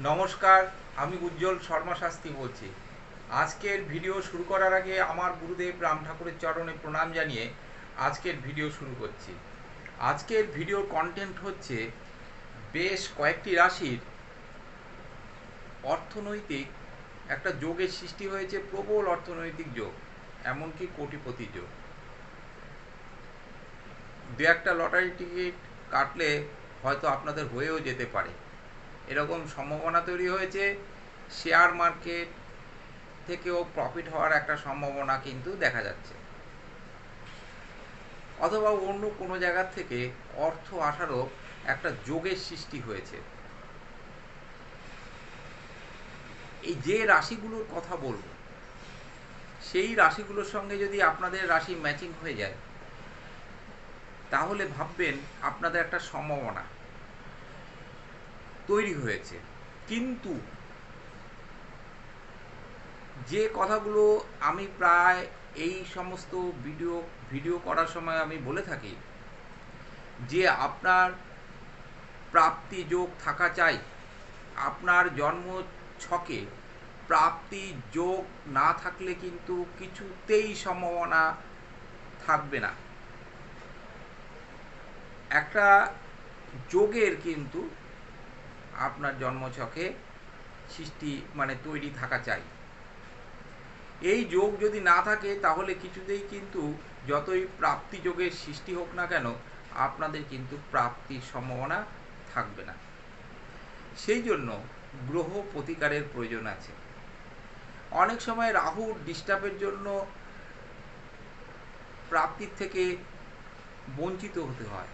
নমস্কার, আমি উজ্জ্বল শর্মা শাস্ত্রী বলছি। আজকের ভিডিও শুরু করার আগে আমার গুরুদেব রাম ঠাকুরের চরণে প্রণাম জানিয়ে আজকের ভিডিও শুরু করছি। আজকের ভিডিওর কন্টেন্ট হচ্ছে বেশ কয়েকটি রাশির অর্থনৈতিক একটা যোগের সৃষ্টি হয়েছে, প্রবল অর্থনৈতিক যোগ, এমনকি কোটিপতি যোগ। দু একটা লটারি টিকিট কাটলে হয়তো আপনাদের হয়েও যেতে পারে। এরকম সম্ভাবনা তৈরি হয়েছে। শেয়ার মার্কেট থেকেও প্রফিট হওয়ার একটা সম্ভাবনা কিন্তু দেখা যাচ্ছে। অথবা অন্য কোনো জায়গার থেকে অর্থ আসারও একটা যোগের সৃষ্টি হয়েছে। এই যে রাশিগুলোর কথা বলব, সেই রাশিগুলোর সঙ্গে যদি আপনাদের রাশি ম্যাচিং হয়ে যায়, তাহলে ভাববেন আপনাদের একটা সম্ভাবনা। তৈরি হয়েছে। কিন্তু যে কথাগুলো আমি প্রায় এই সমস্ত ভিডিও ভিডিও করার সময় আমি বলে থাকি, যে আপনার প্রাপ্তি যোগ থাকা চাই। আপনার জন্ম ছকে প্রাপ্তি যোগ না থাকলে কিন্তু কিছুতেই সম্ভাবনা থাকবে না। একটা যোগের কিন্তু আপনার জন্মছকে সৃষ্টি মানে তৈরি থাকা চাই। এই যোগ যদি না থাকে, তাহলে কিছুতেই কিন্তু যতই প্রাপ্তি যোগের সৃষ্টি হোক না কেন, আপনাদের কিন্তু প্রাপ্তির সম্ভাবনা থাকবে না। সেই জন্য গ্রহ প্রতিকারের প্রয়োজন আছে। অনেক সময় রাহুর ডিস্টার্বের জন্য প্রাপ্তির থেকে বঞ্চিত হতে হয়।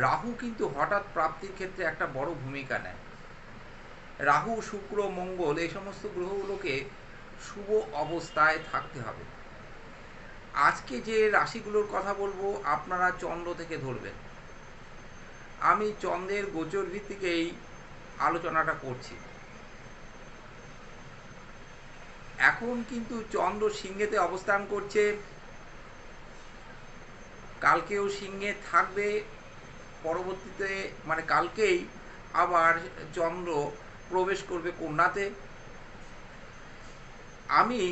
রাহু কিন্তু হঠাৎ প্রাপ্তির ক্ষেত্রে একটা বড় ভূমিকা নেয়। রাহু, শুক্র, মঙ্গল এই সমস্ত গ্রহগুলোকে শুভ অবস্থায় থাকতে হবে। আজকে যে রাশিগুলোর কথা বলব, আপনারা চন্দ্র থেকে ধরবেন। আমি চন্দ্রের গোচর ভিত্তিকেই আলোচনাটা করছি। এখন কিন্তু চন্দ্র সিংহেতে অবস্থান করছে। কালকেও সিংহে থাকবে। পরবর্তীতে মানে কালকেই আবার চন্দ্র প্রবেশ করবে কন্যাতে। আমি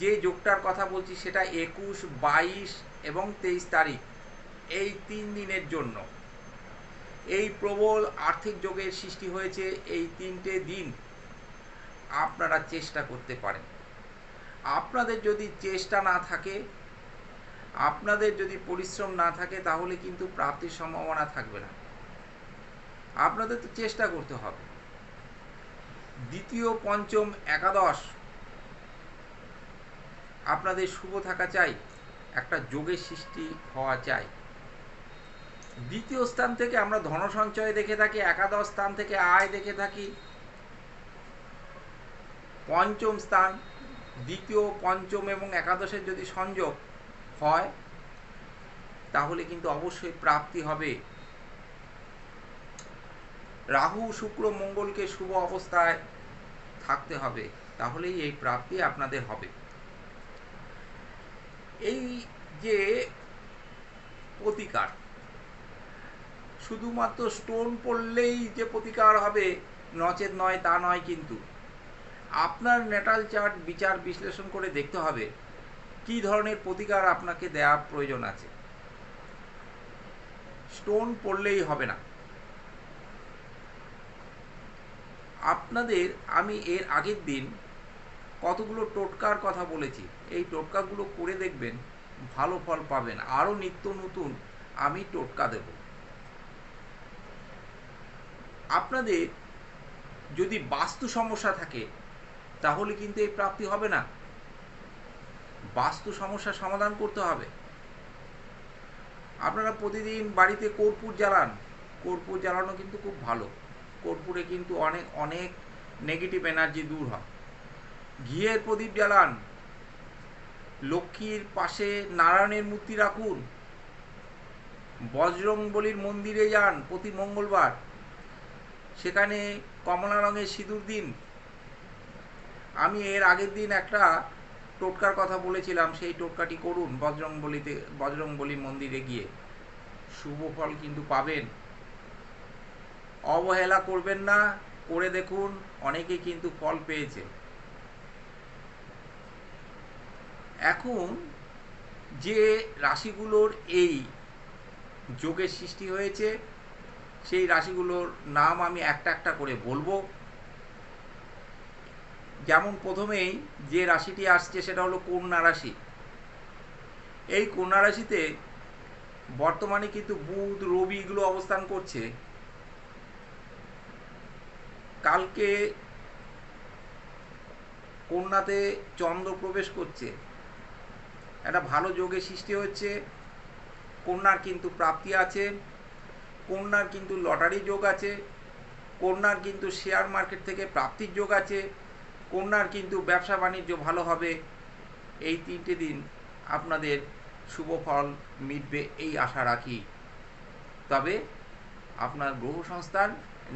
যে যোগটার কথা বলছি সেটা একুশ, বাইশ এবং তেইশ তারিখ, এই তিন দিনের জন্য। এই প্রবল আর্থিক যোগের সৃষ্টি হয়েছে এই তিনটে দিন। আপনারা চেষ্টা করতে পারেন। আপনাদের যদি চেষ্টা না থাকে আপনাদের যদি পরিশ্রম না থাকে, তাহলে কিন্তু প্রাপ্তির সম্ভাবনা থাকবে না। আপনাদের তো চেষ্টা করতে হবে। দ্বিতীয়, পঞ্চম, একাদশ, আপনাদের শুভ থাকা চাই, একটা যোগের সৃষ্টি হওয়া চাই। দ্বিতীয় স্থান থেকে আমরা ধন সঞ্চয় দেখে থাকি, একাদশ স্থান থেকে আয় দেখে থাকি। পঞ্চম স্থান, দ্বিতীয়, পঞ্চম এবং একাদশের যদি সংযোগ হয়, তাহলে কিন্তু অবশ্যই প্রাপ্তি হবে। রাহু, শুক্র, মঙ্গলকে শুভ অবস্থায় থাকতে হবে, তাহলেই এই প্রাপ্তি আপনাদের হবে। এই যে প্রতিকার, শুধুমাত্র স্টোন পড়লেই যে প্রতিকার হবে, নচেত নয় তা নয় কিন্তু, আপনার নেটাল চার্ট বিচার বিশ্লেষণ করে দেখতে হবে। কি ধরনের প্রতিকার আপনাকে দেওয়া প্রয়োজন আছে? স্টোন পড়লেই হবে না। আপনাদের, আমি এর আগের দিন কতগুলো টোটকার কথা বলেছি। এই টোটকাগুলো করে দেখবেন ভালো ফল পাবেন। আরও নিত্য নতুন আমি টোটকা দেব। আপনাদের যদি বাস্তু সমস্যা থাকে, তাহলে কিন্তু এই প্রাপ্তি হবে না। বাস্তু সমস্যার সমাধান করতে হবে। আপনারা প্রতিদিন বাড়িতে কর্পূর জ্বালান। কর্পূর জ্বালানো কিন্তু খুব ভালো। কর্পূরে কিন্তু অনেক অনেক নেগেটিভ এনার্জি দূর হয়। ঘিয়ের প্রদীপ জ্বালান। লক্ষ্মীর পাশে নারায়ণের মূর্তি রাখুন। বজরং বলির মন্দিরে যান প্রতি মঙ্গলবার। সেখানে কমলা রঙের সিঁদুর দিন। আমি এর আগের দিন একটা টোটকার কথা বলেছিলাম, সেই টোটকাটি করুন। বজরং বলিতে বজরং বলি মন্দিরে গিয়ে। শুভ ফল কিন্তু পাবেন। অবহেলা করবেন না, করে দেখুন অনেকে কিন্তু ফল পেয়েছে। এখন, যে রাশিগুলোর এই যোগের সৃষ্টি হয়েছে, সেই রাশিগুলোর নাম আমি একটা একটা করে বলব। যেমন প্রথমেই যে রাশিটি আসছে সেটা হলো কন্যা রাশি। এই কন্যা রাশিতে বর্তমানে কিন্তু বুধ, রবি এগুলো অবস্থান করছে। কালকে কন্যাতে চন্দ্র প্রবেশ করছে। একটা ভালো যোগের সৃষ্টি হচ্ছে। কন্যার কিন্তু প্রাপ্তি আছে। কন্যার কিন্তু লটারি যোগ আছে। কন্যার কিন্তু শেয়ার মার্কেট থেকে প্রাপ্তির যোগ আছে। কন্যার কিন্তু ব্যবসা বাণিজ্য ভালো হবে। এই তিনটে দিন আপনাদের শুভ ফল মিটবে এই আশা রাখি। তবে আপনার গ্রহ সংস্থান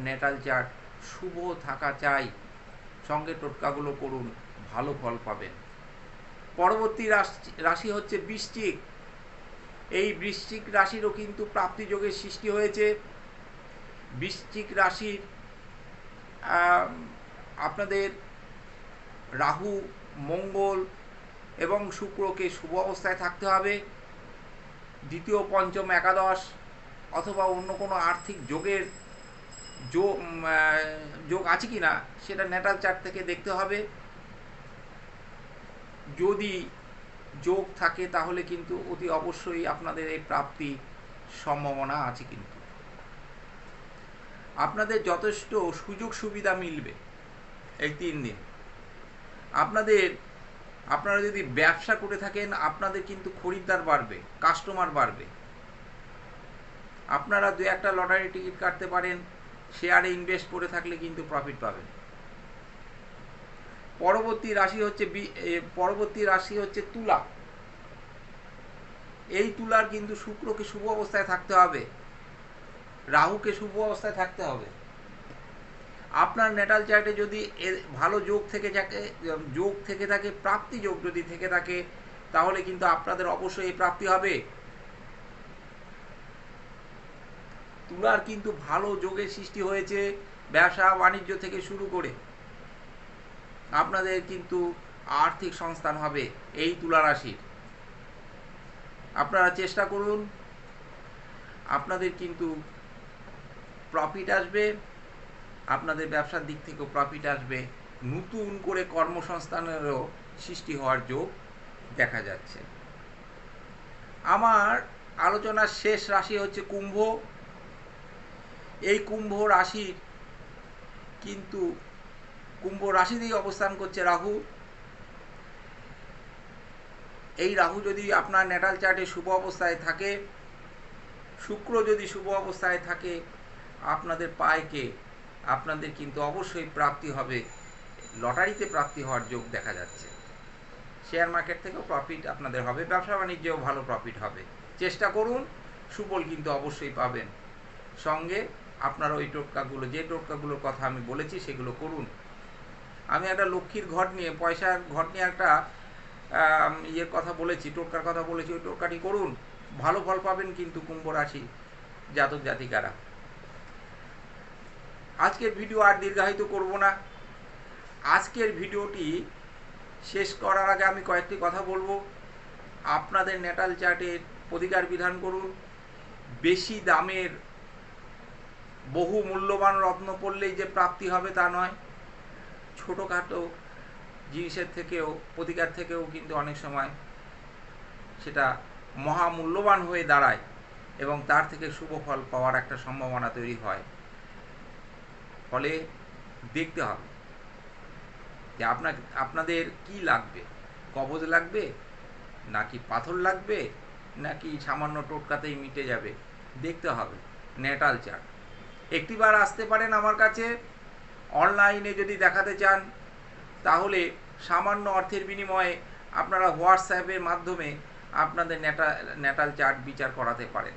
নেটাল চার্ট শুভ থাকা চাই। সঙ্গে টোটকাগুলো করুন, ভালো ফল পাবেন। পরবর্তী রাশি হচ্ছে বৃশ্চিক। এই বৃশ্চিক রাশিরও কিন্তু প্রাপ্তিযোগের সৃষ্টি হয়েছে। বৃশ্চিক রাশির আপনাদের রাহু, মঙ্গল এবং শুক্রকে শুভ অবস্থায় থাকতে হবে। দ্বিতীয়, পঞ্চম, একাদশ অথবা অন্য কোনো আর্থিক যোগের যোগ যোগ আছে কি না, সেটা নেটাল চার্ট থেকে দেখতে হবে। যদি যোগ থাকে, তাহলে কিন্তু অতি অবশ্যই আপনাদের এই প্রাপ্তি সম্ভাবনা আছে কিন্তু। আপনাদের যথেষ্ট সুযোগ সুবিধা মিলবে এই তিন দিন। আপনাদের, আপনারা যদি ব্যবসা করে থাকেন, আপনাদের কিন্তু খরিদ্দার বাড়বে কাস্টমার বাড়বে। আপনারা দু একটা লটারি টিকিট কাটতে পারেন শেয়ারে ইনভেস্ট করে থাকলে কিন্তু প্রফিট পাবেন। পরবর্তী রাশি হচ্ছে পরবর্তী রাশি হচ্ছে তুলা। এই তুলার কিন্তু শুক্রকে শুভ অবস্থায় থাকতে হবে, রাহুকে শুভ অবস্থায় থাকতে হবে। আপনার নেটাল চার্টে যদি ভালো যোগ থেকে থাকে যোগ থেকে থাকে, প্রাপ্তি যোগ যদি থেকে থাকে, তাহলে কিন্তু আপনাদের অবশ্যই এই প্রাপ্তি হবে। তুলার কিন্তু ভালো যোগের সৃষ্টি হয়েছে ব্যবসা বাণিজ্য থেকে শুরু করে। আপনাদের কিন্তু আর্থিক সংস্থান হবে এই তুলা রাশির। আপনারা চেষ্টা করুন। আপনাদের কিন্তু প্রফিট আসবে। আপনাদের ব্যবসার দিক থেকেও প্রফিট আসবে। নতুন করে কর্মসংস্থানেরও সৃষ্টি হওয়ার যোগ দেখা যাচ্ছে। আমার আলোচনার শেষ রাশি হচ্ছে কুম্ভ। এই কুম্ভ রাশির কিন্তু কুম্ভ রাশিতেই অবস্থান করছে রাহু। এই রাহু যদি আপনার নেটাল চার্টে শুভ অবস্থায় থাকে, শুক্র যদি শুভ অবস্থায় থাকে, আপনাদের পায়কে আপনাদের কিন্তু অবশ্যই প্রাপ্তি হবে। লটারিতে প্রাপ্তি হওয়ার যোগ দেখা যাচ্ছে। শেয়ার মার্কেট থেকেও প্রফিট আপনাদের হবে। ব্যবসা বাণিজ্যেও ভালো প্রফিট হবে। চেষ্টা করুন, সুফল কিন্তু অবশ্যই পাবেন। সঙ্গে আপনার ওই টোটকাগুলো, যে টোটকাগুলোর কথা আমি বলেছি, সেগুলো করুন। আমি একটা লক্ষ্মীর ঘট নিয়ে, পয়সার ঘট নিয়ে একটা ইয়ের কথা বলেছি, টোটকার কথা বলেছি, ওই টোটকাটি করুন। ভালো ফল পাবেন কিন্তু কুম্ভ রাশি জাতক জাতিকারা। আজকের ভিডিও আর দীর্ঘায়িত করব না। আজকের ভিডিওটি শেষ করার আগে আমি কয়েকটি কথা বলব। আপনাদের নেটাল চার্টের প্রতিকার বিধান করুন। বেশি দামের বহু মূল্যবান রত্ন পড়লেই যে প্রাপ্তি হবে তা নয়। ছোটোখাটো জিনিসের থেকেও প্রতিকার থেকেও কিন্তু অনেক সময় সেটা মহামূল্যবান হয়ে দাঁড়ায় এবং তার থেকে শুভ ফল পাওয়ার একটা সম্ভাবনা তৈরি হয়। ফলে দেখতে হবে যে আপনার আপনাদের কি লাগবে? কবজ লাগবে? নাকি পাথর লাগবে? নাকি সামান্য টোটকাতেই মিটে যাবে? দেখতে হবে। Natal chart. একটিবার আসতে পারেন আমার কাছে। অনলাইনে যদি দেখাতে চান, তাহলে সামান্য অর্থের বিনিময়ে আপনারা হোয়াটসঅ্যাপের মাধ্যমে আপনাদের নেটা, নেটাল চার্ট বিচার করাতে পারেন।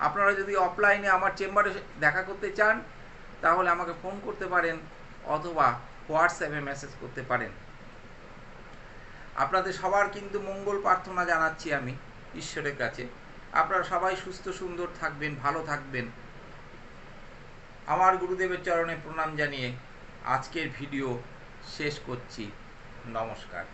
আপনারা যদি অফলাইনে আমার চেম্বারে দেখা করতে চান তাহলে আমাকে ফোন করতে পারেন অথবা হোয়াটসঅ্যাপে মেসেজ করতে পারেন। আপনাদের সবার কিন্তু মঙ্গল প্রার্থনা জানাচ্ছি আমি ঈশ্বরের কাছে। আপনারা সবাই সুস্থ, সুন্দর থাকবেন, ভালো থাকবেন। আমার গুরুদেবের চরণে প্রণাম জানিয়ে আজকের ভিডিও শেষ করছি। নমস্কার।